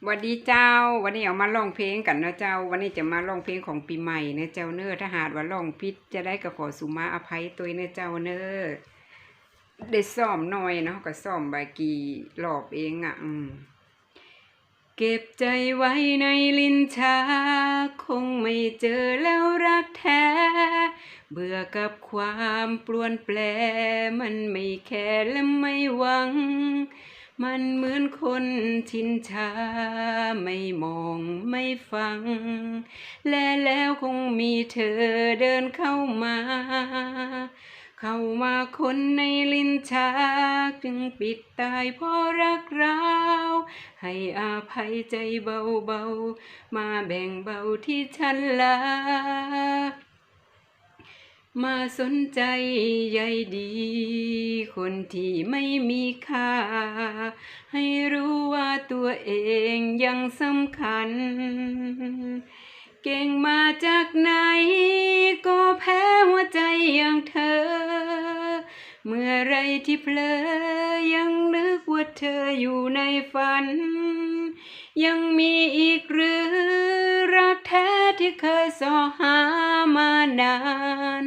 สวัสดีเจ้า วันนี้เอามาร้องเพลงกันนะเจ้า วันนี้จะมาร้องเพลงของปีใหม่นะเจ้าเนอถ้าหากว่าร้องผิดจะได้ก็ขอสุมาอภัยตัวเนอเจ้าเนอได้ซ้อมหน่อยเนาะก็ซ้อมบากี่รอบเองอะเก็บใจไว้ในลิ้นชา คงไม่เจอแล้วรักแท้ เบื่อกับความปลวนแปล มันไม่แคร์และไม่หวัง มันเหมือนคนชินชาไม่มองไม่ฟัง และแล้วคงมีเธอเดินเข้ามา เข้ามาคนในลิ้นชาจึงปิดตายเพราะรักเราให้อาภัยใจเบาๆ มาแบ่งเบาที่ฉันลา มาสนใจใยดี คนที่ไม่มีค่า ให้รู้ว่าตัวเองยังสำคัญ เก่งมาจากไหน เมื่อไรที่เพลอยังนึกว่าเธออยู่ในฝัน ยังมีอีกหรือรักแท้ที่เคยสอหามานาน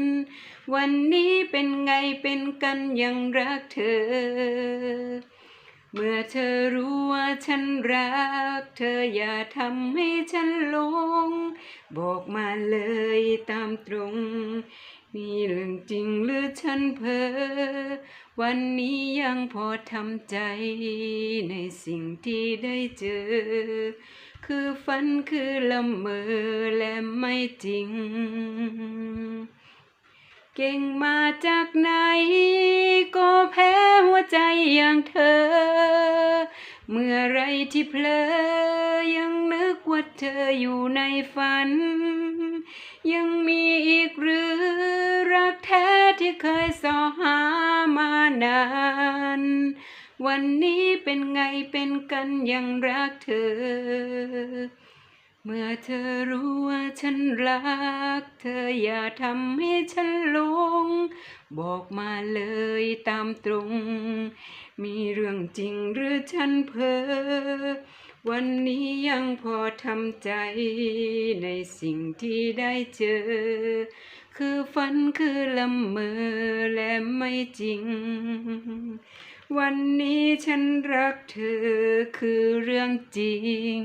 วันนี้เป็นไงเป็นกันยังรักเธอ เมื่อเธอรู้ว่าฉันรัก เธออย่าทำให้ฉันหลง บอกมาเลยตามตรง นี่เรื่องจริงหรือฉันเพ้อวันนี้ยังพอทำใจ ในสิ่งที่ได้เจอ คือฝันคือละเมอและไม่จริง เก่งมาจากไหน ก็แพ้หัวใจอย่างเธอ เมื่อไรที่เพลอยังนึกว่าเธออยู่ในฝัน ยังมีอีกหรือ เคยสอหามานาน วันนี้เป็นไงเป็นกันยังรักเธอ เมื่อเธอรู้ว่าฉันรัก เธออย่าทำให้ฉันหลง บอกมาเลยตามตรง มีเรื่องจริงหรือฉันเพ้อ วันนี้ยังพอทำใจ ในสิ่งที่ได้เจอ คือฝันคือละเมอและไม่จริง วันนี้ฉันรักเธอคือเรื่องจริง